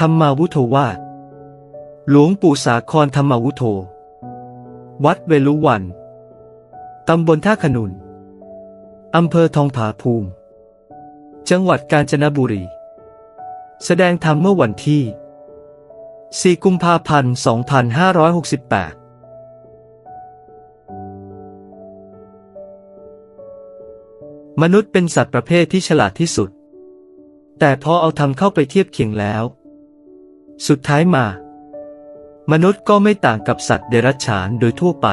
ธรรมาวุโทวาหลวงปู่สาครธรรมาวุโทวัดเวลุวัน ตำบลท่าขนุน อำเภอทองผาภูมิ จังหวัดกาญจนบุรี แสดงธรรมเมื่อวันที่ 4 กุมภาพันธ์ 2568มนุษย์เป็นสัตว์ประเภทที่ฉลาดที่สุด แต่พอเอาธรรมเข้าไปเทียบเคียงแล้ว สุดท้ายมา มนุษย์ก็ไม่ต่างกับสัตว์เดรัจฉานโดยทั่วไป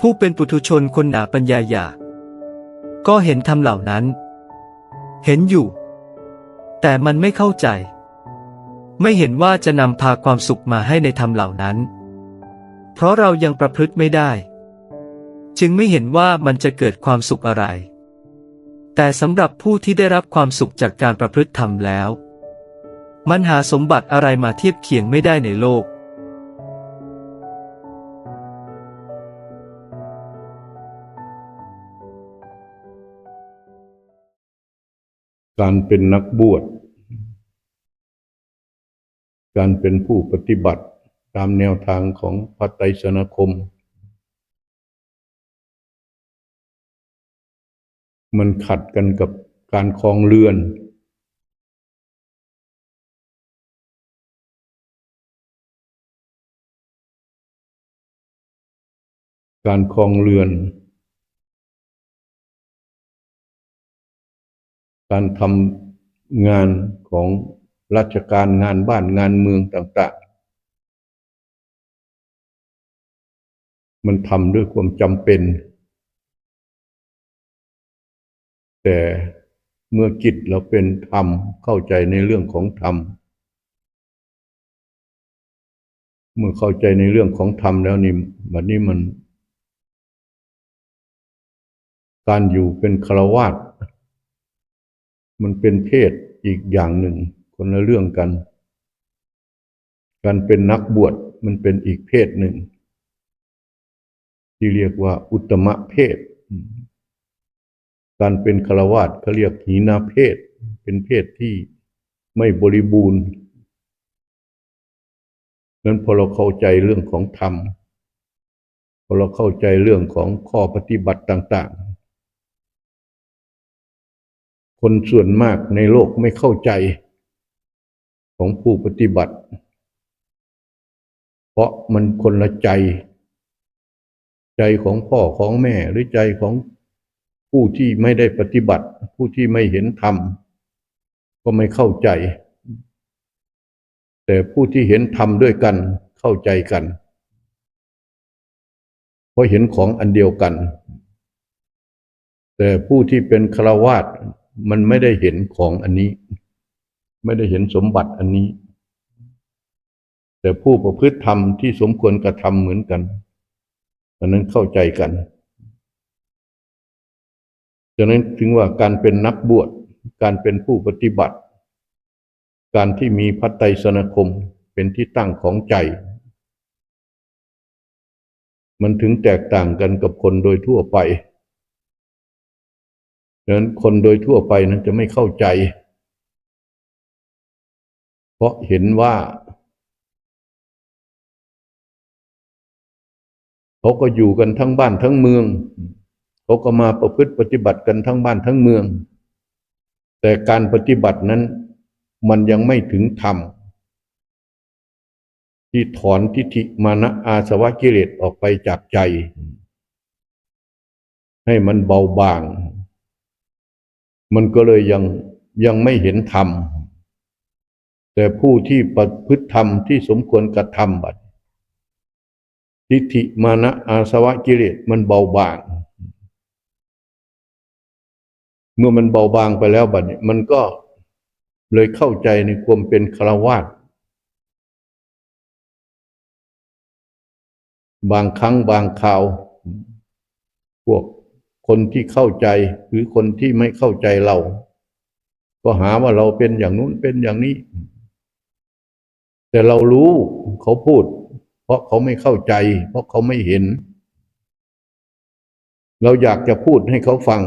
ผู้เป็นปุถุชนคนหนาปัญญาหยาก็เห็นธรรมเหล่านั้น เห็นอยู่ แต่มันไม่เข้าใจ ไม่เห็นว่าจะนำพาความสุขมาให้ในธรรมเหล่านั้น เพราะเรายังประพฤติไม่ได้ จึงไม่เห็นว่ามันจะเกิดความสุขอะไร แต่สำหรับผู้ที่ได้รับความสุขจากการประพฤติธรรมแล้ว มันหาสมบัติอะไรมาเทียบเคียงไม่ได้ในโลก การเป็นนักบวช การเป็นผู้ปฏิบัติตามแนวทางของพระไตรสนคม มันขัดกันกับการคลองเรือนการคลองเรือน การทำงานของราชการงานบ้านงานเมืองต่างๆ มันทำด้วยความจำเป็น แต่เมื่อจิตเราเป็นธรรมเข้าใจในเรื่องของธรรม เมื่อเข้าใจในเรื่องของธรรมแล้วนี่บัดนี้มัน การอยู่เป็นฆราวาสมันเป็นเพศอีกอย่างหนึ่ง คนละเรื่องกัน การเป็นนักบวชมันเป็นอีกเพศหนึ่ง ที่เรียกว่าอุตมะเพศ การเป็นฆราวาสเขาเรียกหีนาเพศ เป็นเพศที่ไม่บริบูรณ์นั้นพอเราเข้าใจเรื่องของธรรม พอเราเข้าใจเรื่องของข้อปฏิบัติต่าง ๆ คนส่วนมากในโลกไม่เข้าใจของผู้ปฏิบัติ เพราะมันคนละใจ ใจของพ่อของแม่หรือใจของ ผู้ที่ไม่ได้ปฏิบัติ ผู้ที่ไม่เห็นธรรม ก็ไม่เข้าใจ แต่ผู้ที่เห็นธรรมด้วยกันเข้าใจกัน เพราะเห็นของอันเดียวกัน แต่ผู้ที่เป็นฆราวาสมันไม่ได้เห็นของอันนี้ ไม่ได้เห็นสมบัติอันนี้ แต่ผู้ประพฤติธรรมที่สมควรกระทำเหมือนกันอันนั้นเข้าใจกัน ฉะนั้นถึงว่าการเป็นนักบวช การเป็นผู้ปฏิบัติ การที่มีพัตไตรสนาคมเป็นที่ตั้งของใจ มันถึงแตกต่างกันกับคนโดยทั่วไปดังนั้นคนโดยทั่วไปนั้นจะไม่เข้าใจ เพราะเห็นว่าเขาก็อยู่กันทั้งบ้านทั้งเมือง เขาก็มาประพฤติปฏิบัติกันทั้งบ้านทั้งเมือง แต่การปฏิบัตินั้นมันยังไม่ถึงธรรมที่ถอนทิฏฐิมานะอาสวะกิเลสออกไปจากใจ ให้มันเบาบาง มันก็เลยยังยังไม่เห็นธรรม แต่ผู้ที่ประพฤติธรรมที่สมควรกระทำบัดทิฏฐิมานะอาสวะกิเลสมันเบาบาง เมื่อมันเบาบางไปแล้วบัดนี้มันก็เลยเข้าใจในความเป็นฆราวาสบางครั้งบางคราว พวกคนที่เข้าใจหรือคนที่ไม่เข้าใจเรา ก็หาว่าเราเป็นอย่างนู้นเป็นอย่างนี้ แต่เรารู้เขาพูด เพราะเขาไม่เข้าใจ เพราะเขาไม่เห็น เราอยากจะพูดให้เขาฟัง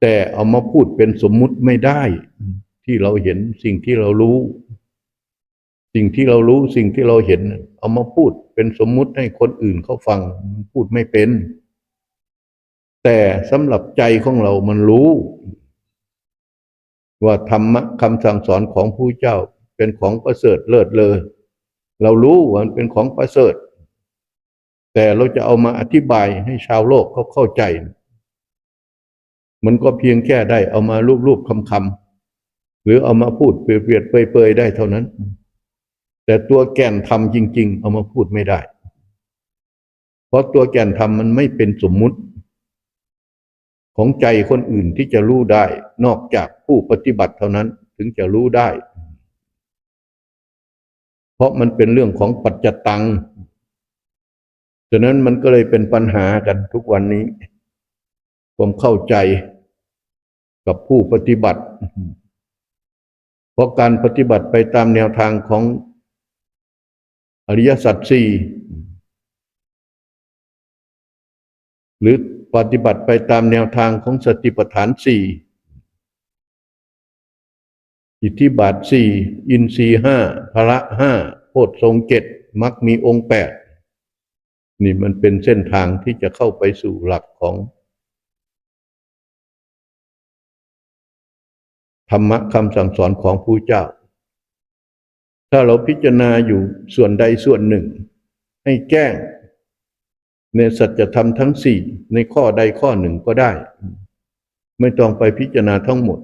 แต่เอามาพูดเป็นสมมุติไม่ได้ ที่เราเห็นสิ่งที่เรารู้ สิ่งที่เรารู้สิ่งที่เราเห็น เอามาพูดเป็นสมมุติให้คนอื่นเขาฟังพูดไม่เป็น แต่สำหรับใจของเรามันรู้ ว่าธรรมะคำสั่งสอนของผู้เจ้าเป็นของประเสริฐเลิศเลย เรารู้ว่ามันเป็นของประเสริฐ แต่เราจะเอามาอธิบายให้ชาวโลกเขาเข้าใจ มันก็เพียงแค่ได้เอามารูปๆคำๆหรือเอามาพูดเปรียดๆเปยๆได้เท่านั้น แต่ตัวแก่นธรรมจริง ๆ เอามาพูดไม่ได้ เพราะตัวแก่นธรรมมันไม่เป็นสมมุติ ของใจคนอื่นที่จะรู้ได้ นอกจากผู้ปฏิบัติเท่านั้นถึงจะรู้ได้ เพราะมันเป็นเรื่องของปัจจตังฉะนั้นมันก็เลยเป็นปัญหากันทุกวันนี้ความเข้าใจ กับผู้ปฏิบัติ เพราะการปฏิบัติไปตามแนวทางของอริยสัจสี่หรือปฏิบัติไปตามแนวทางของสติปัฏฐานสี่อิทธิบาทสี่อินทรีห้าพละห้าโพชฌงเจ็ดมักมีองค์แปดนี่มันเป็นเส้นทางที่จะเข้าไปสู่หลักของ ธรรมะคำสั่งสอนของผู้เจ้า ถ้าเราพิจารณาอยู่ส่วนใดส่วนหนึ่ง ให้แก้ง ในสัจธรรมทั้งสี่ในข้อใดข้อหนึ่งก็ได้ ไม่ต้องไปพิจารณาทั้งหมด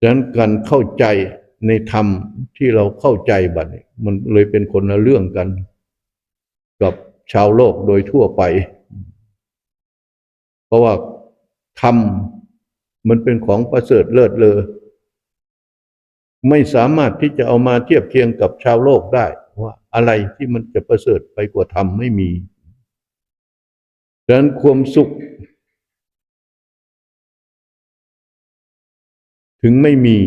ฉะนั้นการเข้าใจในธรรมที่เราเข้าใจบัดนี้มันเลยเป็นคนละเรื่องกัน กับชาวโลกโดยทั่วไป เพราะว่าธรรม มันเป็นของประเสริฐเลิศเลอไม่สามารถที่จะเอามาเทียบเคียงกับชาวโลกได้ ว่าอะไรที่มันจะประเสริฐไปกว่าธรรมไม่มีดังนั้นความสุข ถึงไม่มี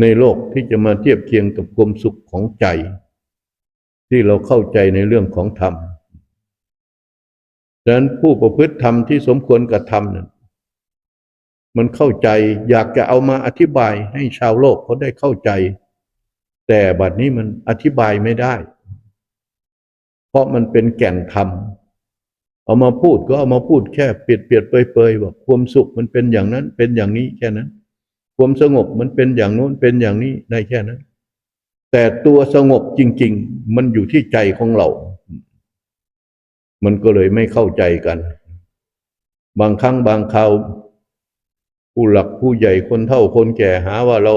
ในโลกที่จะมาเทียบเคียงกับความสุขของใจ ที่เราเข้าใจในเรื่องของธรรมดังนั้นผู้ประพฤติธรรมที่สมควรกับธรรมนั้น มันเข้าใจ อยากจะเอามาอธิบายให้ชาวโลกเขาได้เข้าใจ แต่บัดนี้มันอธิบายไม่ได้ เพราะมันเป็นแก่นธรรมเอามาพูดก็เอามาพูดแค่เปียดเปียดเปยเปยว่าความสุขมันเป็นอย่างนั้นเป็นอย่างนี้แค่นั้น ความสงบมันเป็นอย่างโน้นเป็นอย่างนี้ได้แค่นั้น แต่ตัวสงบจริง ๆ มันอยู่ที่ใจของเรา มันก็เลยไม่เข้าใจกัน บางครั้งบางคราว ผู้หลักผู้ใหญ่คนเฒ่าคนแก่หาว่าเรา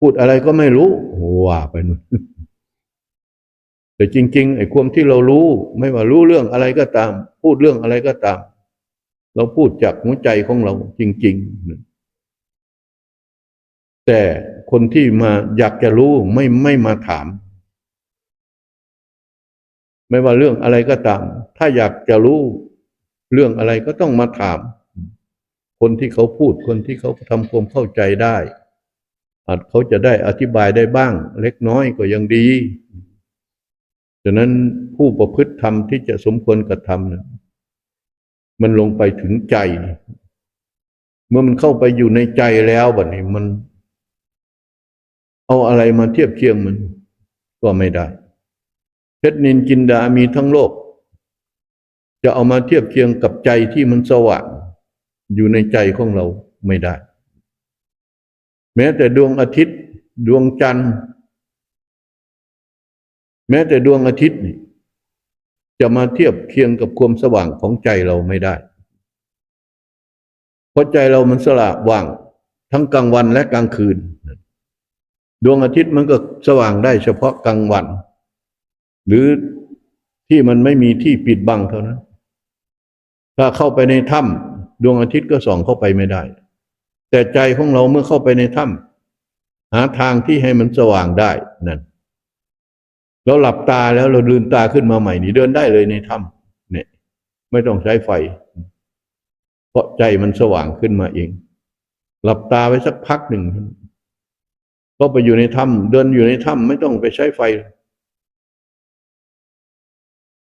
พูดอะไรก็ไม่รู้ว่าไปนู่นแต่จริง ๆ ไอ้ความที่เรารู้ ไม่ว่ารู้เรื่องอะไรก็ตาม พูดเรื่องอะไรก็ตาม เราพูดจากหัวใจของเรา จริง ๆ แต่คนที่มาอยากจะรู้ไม่ไม่มาถาม ไม่ว่าเรื่องอะไรก็ตาม ถ้าอยากจะรู้ เรื่องอะไรก็ต้องมาถาม คนที่เขาพูดคนที่เขาทำความเข้าใจได้ อาจเขาจะได้อธิบายได้บ้าง เล็กน้อยก็ยังดีฉะนั้นผู้ประพฤติธรรมที่จะสมควรกระทำนะมันลงไปถึงใจ เมื่อมันเข้าไปอยู่ในใจแล้วบัดนี้มัน เอาอะไรมาเทียบเคียงมัน ก็ไม่ได้เพชรนินจินดามีทั้งโลก จะเอามาเทียบเคียงกับใจที่มันสว่าง อยู่ในใจของเราไม่ได้ แม้แต่ดวงอาทิตย์ ดวงจันทร์ แม้แต่ดวงอาทิตย์นี่จะมาเทียบเคียงกับความสว่างของใจเราไม่ได้ เพราะใจเรามันสละว่างทั้งกลางวันและกลางคืน ดวงอาทิตย์มันก็สว่างได้เฉพาะกลางวัน หรือที่มันไม่มีที่ปิดบังเท่านั้น ถ้าเข้าไปในถ้ำ ดวงอาทิตย์ก็ส่องเข้าไปไม่ได้ แต่ใจของเราเมื่อเข้าไปในถ้ำหาทางที่ให้มันสว่างได้นั่นเราหลับตาแล้วเราลืมตาขึ้นมาใหม่นี่เดินได้เลยในถ้ำเนี่ย ไม่ต้องใช้ไฟ เพราะใจมันสว่างขึ้นมาเอง หลับตาไว้สักพักหนึ่งก็ไปอยู่ในถ้ำเดินอยู่ในถ้ำไม่ต้องไปใช้ไฟ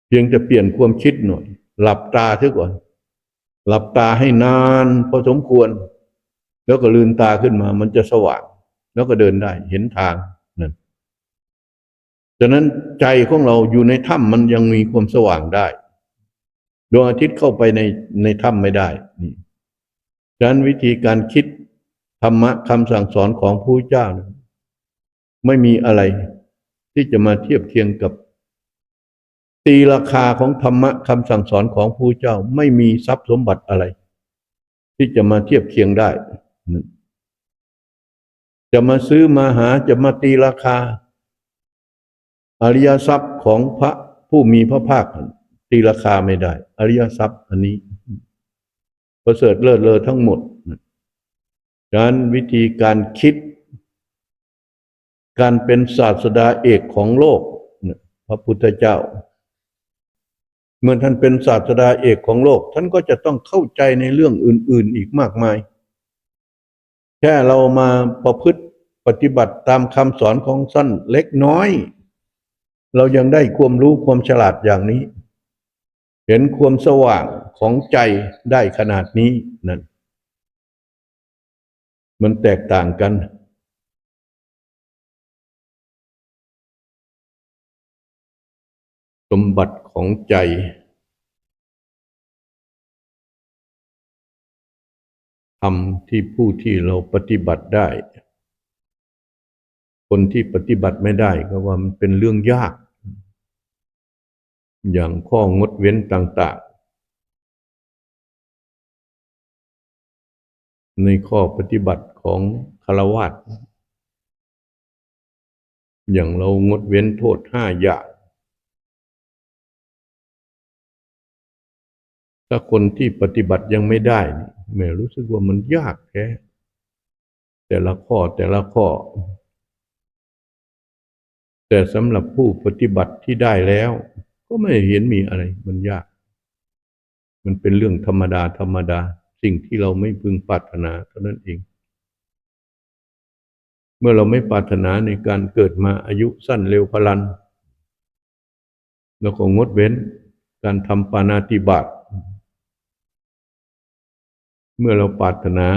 เพียงจะเปลี่ยนความคิดหน่อย หลับตาเสียก่อน หลับตาให้นานพอสมควร แล้วก็ลืมตาขึ้นมา มันจะสว่าง แล้วก็เดินได้เห็นทางนั่นฉะนั้นใจของเราอยู่ในถ้ำมันยังมีความสว่างได้ดวงอาทิตย์เข้าไปในในถ้ำไม่ได้นี่ฉะนั้นวิธีการคิดธรรมะคำสั่งสอนของพระเจ้า ไม่มีอะไรที่จะมาเทียบเคียงกับ ตีราคาของธรรมะคำสั่งสอนของพระเจ้าไม่มีทรัพย์สมบัติอะไร ที่จะมาเทียบเคียงได้ จะมาซื้อมาหาจะมาตีราคา อริยทรัพย์ของพระผู้มีพระภาคตีราคาไม่ได้ อริยทรัพย์อันนี้ประเสริฐเลิศเลอทั้งหมดดังนั้นวิธีการคิด การเป็นศาสดาเอกของโลก พระพุทธเจ้า เมื่อท่านเป็นศาสดาเอกของโลก ท่านก็จะต้องเข้าใจในเรื่องอื่น ๆ อีกมากมาย แค่เรามาประพฤติปฏิบัติตามคำสอนของสั้นเล็กน้อย เรายังได้ความรู้ความฉลาดอย่างนี้ เห็นความสว่างของใจได้ขนาดนี้นั่น มันแตกต่างกัน สมบัติของใจทำที่ผู้ที่เราปฏิบัติได้ คนที่ปฏิบัติไม่ได้ก็ว่ามันเป็นเรื่องยาก อย่างข้องดเว้นต่าง ๆ ในข้อปฏิบัติของคารวะอย่างเรางดเว้นโทษห้าอย่าง ถ้าคนที่ปฏิบัติยังไม่ได้แม่รู้สึกว่ามันยากแค่แต่ละข้อแต่ละข้อ แต่สำหรับผู้ปฏิบัติที่ได้แล้ว ก็ไม่เห็นมีอะไร มันยาก มันเป็นเรื่องธรรมดาธรรมดา สิ่งที่เราไม่พึงปรารถนาเท่านั้นเอง เมื่อเราไม่ปรารถนาในการเกิดมาอายุสั้นเร็วพลันเราก็งดเว้นการทำปานาติบาต เมื่อเราปรารถนา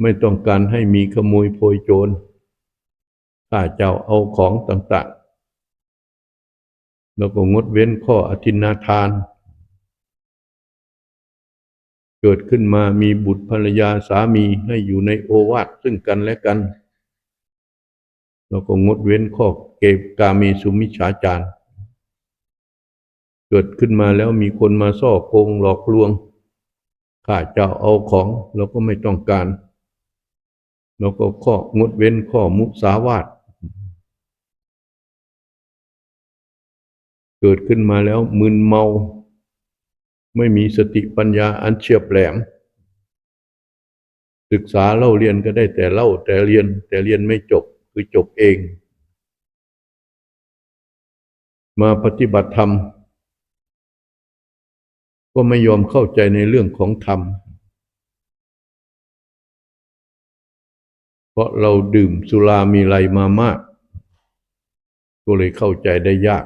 ไม่ต้องการให้มีขโมยโพยโจรข้าเจ้าเอาของต่างๆ แล้วก็งดเว้นข้ออธินาทาน เกิดขึ้นมามีบุตรภรรยาสามีให้อยู่ในโอวาทซึ่งกันและกัน แล้วก็งดเว้นข้อเกบกามีสุมิฉาจารเกิดขึ้นมาแล้วมีคนมาซ่อโกงหลอกลวง ข้าเจ้าเอาของเราก็ไม่ต้องการแล้วก็ข้องดเว้นข้อมุสาวาทเกิดขึ้นมาแล้วมึนเมา ไม่มีสติปัญญาอันเฉียบแหลม ศึกษาเล่าเรียนก็ได้แต่เล่าแต่เรียนแต่เรียนไม่จบคือจบเอง มาปฏิบัติธรรม ก็ไม่ยอมเข้าใจในเรื่องของธรรม เพราะเราดื่มสุรามีไรมามาก ก็เลยเข้าใจได้ยาก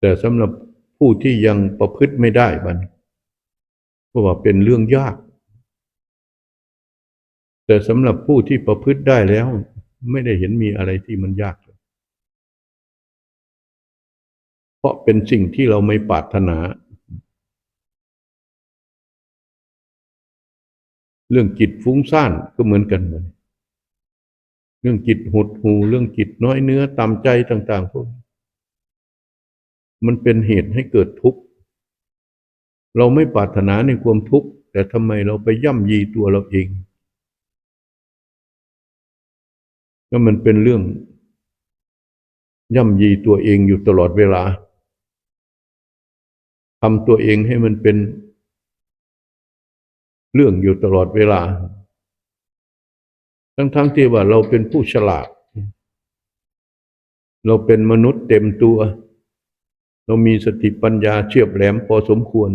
แต่สำหรับผู้ที่ยังประพฤติไม่ได้บันก็ว่าเป็นเรื่องยาก แต่สำหรับผู้ที่ประพฤติได้แล้ว ไม่ได้เห็นมีอะไรที่มันยาก เพราะเป็นสิ่งที่เราไม่ปรารถนา เรื่องจิตฟุ้งซ่านก็เหมือนกันเลยเรื่องจิตหดหูเรื่องจิตน้อยเนื้อต่ำใจต่าง ๆ พวก มันเป็นเหตุให้เกิดทุกข์ เราไม่ปรารถนาในความทุกข์ แต่ทำไมเราไปย่ำยีตัวเราเองแล้วมันเป็นเรื่องย่ำยีตัวเองอยู่ตลอดเวลา ทำตัวเองให้มันเป็นเรื่องอยู่ตลอดเวลา ทั้งๆทที่ว่าเราเป็นผู้ฉลาด เราเป็นมนุษย์เต็มตัว เรามีสติปัญญาเฉียบแหลมพอสมควร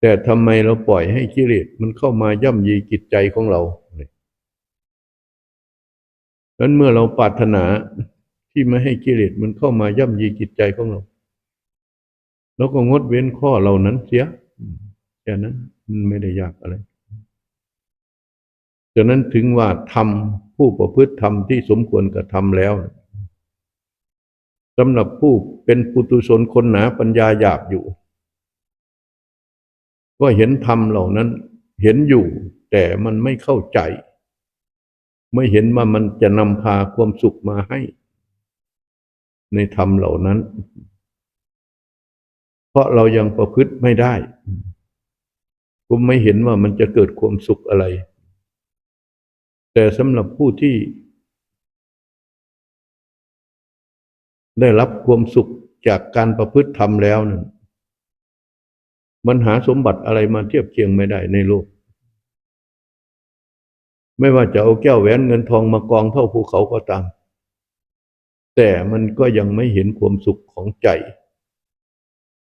แต่ทำไมเราปล่อยให้กิเลสมันเข้ามาย่ำยีจิตใจของเราดังนั้นเมื่อเราปรารถนาที่ไม่ให้กิเลสมันเข้ามาย่ำยีจิตใจของเรา เราก็งดเว้นข้อเหล่านั้นเสียแค่นั้นมันไม่ได้ยากอะไรฉะนั้นถึงว่าทำผู้ประพฤติธรรมที่สมควรกระทำแล้วสำหรับผู้เป็นปุตุชนคนหนาปัญญาหยาบอยู่ ก็เห็นธรรมเหล่านั้นเห็นอยู่ แต่มันไม่เข้าใจ ไม่เห็นว่ามันจะนำพาความสุขมาให้ ในธรรมเหล่านั้น ราะเรายังประพฤติไม่ได้ก็ไม่เห็นว่ามันจะเกิดความสุขอะไร แต่สำหรับผู้ที่ ได้รับความสุขจากการประพฤติธรรมแล้วนั้นมันหาสมบัติอะไรมาเทียบเคียงไม่ได้ในโลก ไม่ว่าจะเอาแก้วแหวนเงินทองมากองเท่าภูเขาก็ตาม แต่มันก็ยังไม่เห็นความสุขของใจ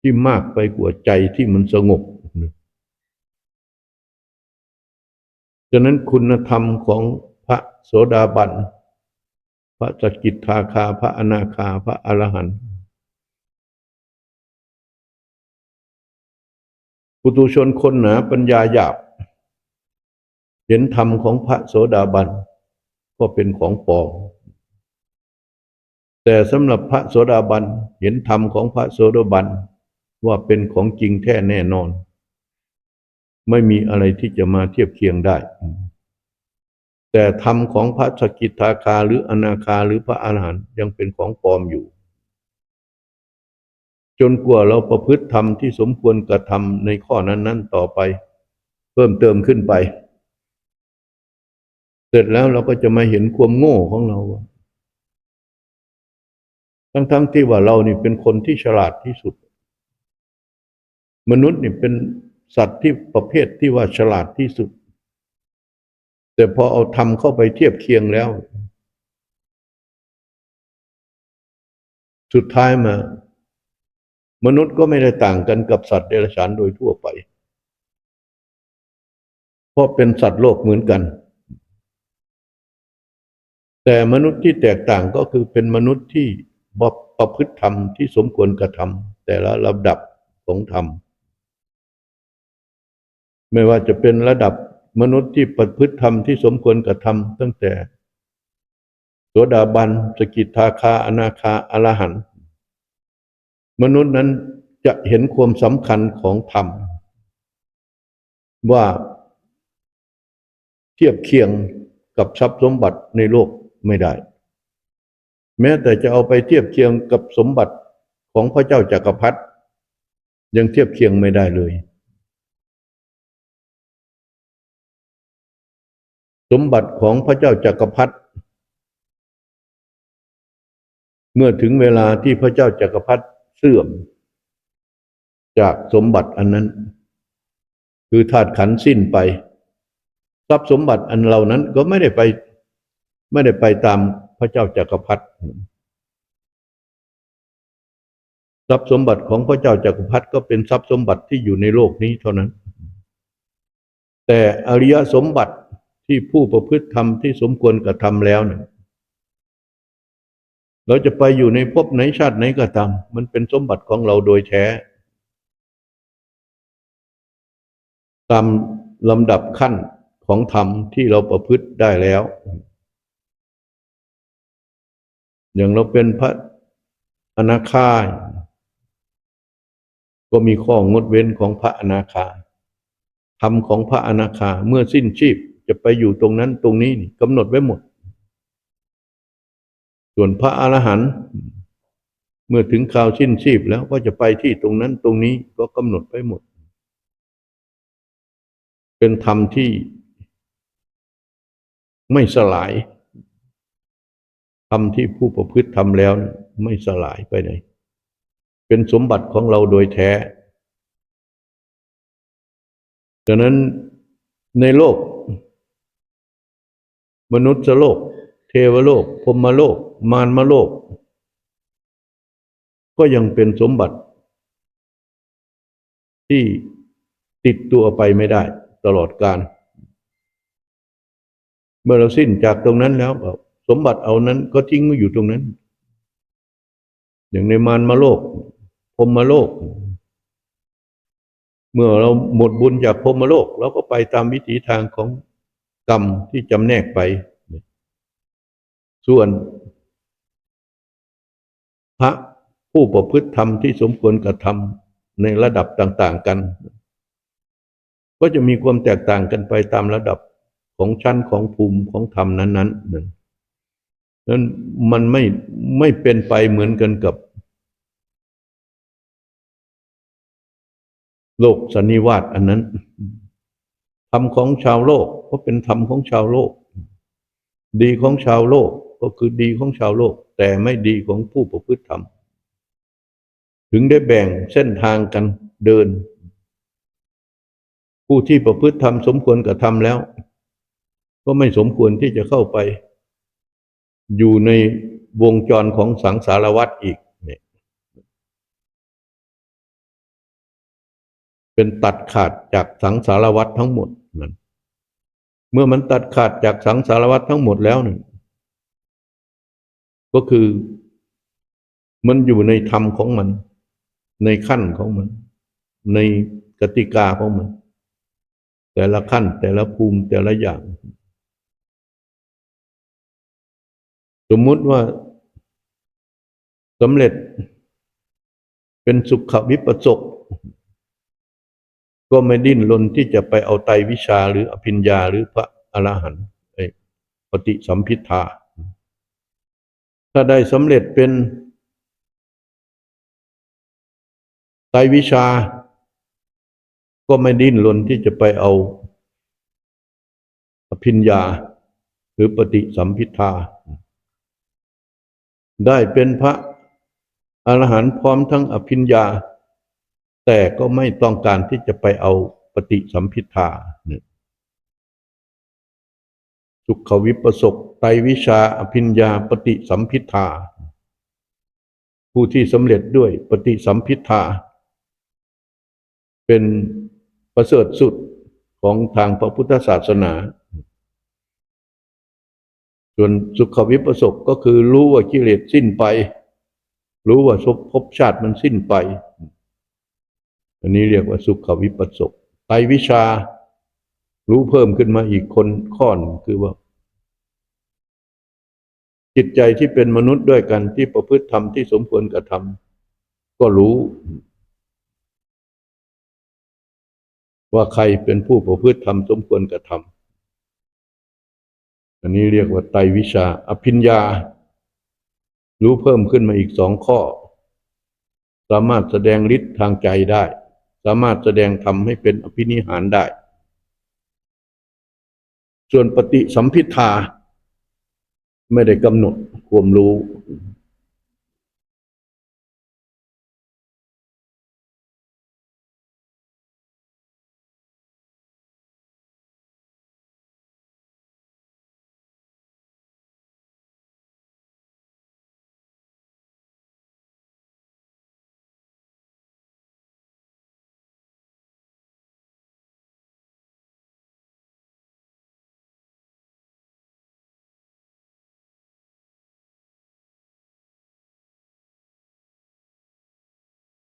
ที่มากไปกว่าใจที่มันสงบฉะนั้นคุณธรรมของพระโสดาบัน พระสกกิทาคา พระอนาคา พระอรหันต์ปุตุชนคนหนาปัญญาหยาบ เห็นธรรมของพระโสดาบัน ก็เป็นของปลอม แต่สำหรับพระโสดาบัน เห็นธรรมของพระโสดาบัน ว่าเป็นของจริงแท้แน่นอน ไม่มีอะไรที่จะมาเทียบเคียงได้ แต่ธรรมของพระสกิทาคาหรืออนาคาหรือพระอรหันต์ยังเป็นของปลอมอยู่ จนกว่าเราประพฤติธรรมที่สมควรกระทำในข้อนั้น ๆ ต่อไป เพิ่มเติมขึ้นไป เสร็จแล้วเราก็จะมาเห็นความโง่ของเราทั้งๆทที่ว่าเรานี่เป็นคนที่ฉลาดที่สุด มนุษย์นี่เป็นสัตว์ที่ประเภทที่ว่าฉลาดที่สุด แต่พอเอาทำเข้าไปเทียบเคียงแล้ว สุดท้ายมา มนุษย์ก็ไม่ได้ต่างกันกับสัตว์เดรัจฉานโดยทั่วไป เพราะเป็นสัตว์โลกเหมือนกัน แต่มนุษย์ที่แตกต่างก็คือเป็นมนุษย์ที่บประพฤติธรรมที่สมควรกระทำแต่ละระดับของธรรม ไม่ว่าจะเป็นระดับมนุษย์ที่ประพฤติธรรมที่สมควรกระทำตั้งแต่โสดาบันสกิทาคาอนาคาอรหันมนุษย์นั้นจะเห็นความสำคัญของธรรม ว่าเทียบเคียงกับทรัพย์สมบัติในโลกไม่ได้ แม้แต่จะเอาไปเทียบเคียงกับสมบัติของพระเจ้าจากักรพรรดิยังเทียบเคียงไม่ได้เลย สมบัติของพระเจ้าจากักรพรรดิเมื่อถึงเวลาที่พระเจ้าจากักรพรรดิเสื่อม จากสมบัติอันนั้น คือธาตุขันธ์สิ้นไป ทรัพย์สมบัติอันเหล่านั้นก็ไม่ได้ไป ไม่ได้ไปตามพระเจ้าจากักรพรรดิทรัพย์สมบัติของพระเจ้าจากักรพรรดิก็เป็นทรัพย์สมบัติที่อยู่ในโลกนี้เท่านั้น แต่อริยสมบัติ ที่ผู้ประพฤติธรรมที่สมควรกระทำแล้วเนี่ยเราจะไปอยู่ในภพไหนชาติไหนก็ตามมันเป็นสมบัติของเราโดยแท้ตามลำดับขั้นของธรรมที่เราประพฤติได้แล้ว อย่างเราเป็นพระอนาคาก็มีข้องดเว้นของพระอนาคาธรรมของพระอนาคาเมื่อสิ้นชีพ จะไปอยู่ตรงนั้นตรงนี้นกำหนดไว้หมด ส่วนพระอรหันต์เมื่อถึงคราวสิ้นชีพแล้วก็จะไปที่ตรงนั้นตรงนี้ก็กำหนดไว้หมด เป็นธรรมที่ไม่สลายธรรมที่ผู้ประพฤติทำแล้ว ไม่สลายไปไหน เป็นสมบัติของเราโดยแท้ดังนั้นในโลก มนุษย์โลก เทวโลกพรมโลก มารมโลก ก็ยังเป็นสมบัติ ที่ติดตัวไปไม่ได้ ตลอดการเมื่อเราสิ้นจากตรงนั้นแล้วสมบัติเอานั้นก็ทิ้งไว้อยู่ตรงนั้น อย่างในมารมาโลกพรหมโลก เมื่อเราหมดบุญจากพรหมโลกเราก็ไปตามวิถีทางของ กรรมที่จำแนกไป ส่วนพระผู้ประพฤติธรรมที่สมควรกระทำในระดับต่าง ๆกัน ก็จะมีความแตกต่างกันไปตามระดับของชั้นของภูมิของธรรมนั้นๆนั้นนั้นมันไม่ไม่เป็นไปเหมือนกันกับ โลกสันนิวาตอันนั้นธรรมของชาวโลก ก็เป็นธรรมของชาวโลก ดีของชาวโลกก็คือดีของชาวโลก แต่ไม่ดีของผู้ประพฤติธรรม ถึงได้แบ่งเส้นทางกันเดิน ผู้ที่ประพฤติธรรมสมควรกระทำแล้ว ก็ไม่สมควรที่จะเข้าไป อยู่ในวงจรของสังสารวัฏอีกเป็นตัดขาดจากสังสารวัฏทั้งหมด มื่อมันตัดขาดจากสังสารวัฏทั้งหมดแล้วนั่นก็คือมันอยู่ในธรรมของมัน ในขั้นของมัน ในกติกาของมัน แต่ละขั้นแต่ละภูมิแต่ละอย่าง สมมุติว่าสำเร็จเป็นสุขวิปัสสก ก็ไม่ดิ้นรนที่จะไปเอาไตวิชาหรืออภิญญาหรือพระอรหันต์ปฏิสัมพิทาถ้าได้สำเร็จเป็นไตวิชา ก็ไม่ดิ้นรนที่จะไปเอาอภิญญาหรือปฏิสัมพิทาได้เป็นพระอรหันต์พร้อมทั้งอภิญญา แต่ก็ไม่ต้องการที่จะไปเอาปฏิสัมพิทาเนี่ยสุขวิปสกไตรวิชาอภิญญาปฏิสัมพิทา ผู้ที่สำเร็จด้วยปฏิสัมพิทา เป็นประเสริฐสุดของทางพระพุทธศาสนา ส่วนสุขวิปสกก็คือรู้ว่ากิเลสสิ้นไป รู้ว่าภพชาติมันสิ้นไป อันนี้เรียกว่าสุขวิปัสสกไตวิชารู้เพิ่มขึ้นมาอีกคนข้อหนงคือว่า จิตใจที่เป็นมนุษย์ด้วยกันที่ประพฤติธรรมที่สมควรกระทำก็รู้ ว่าใครเป็นผู้ประพฤติธรรมสมควรกระทำอันนี้เรียกว่าไตวิชา อภิญญา รู้เพิ่มขึ้นมาอีกสองข้อ สามารถแสดงฤทธิ์ทางใจได้ สามารถแสดงธรรมให้เป็นอภินิหารได้ ส่วนปฏิสัมพิทาไม่ได้กำหนดความรู้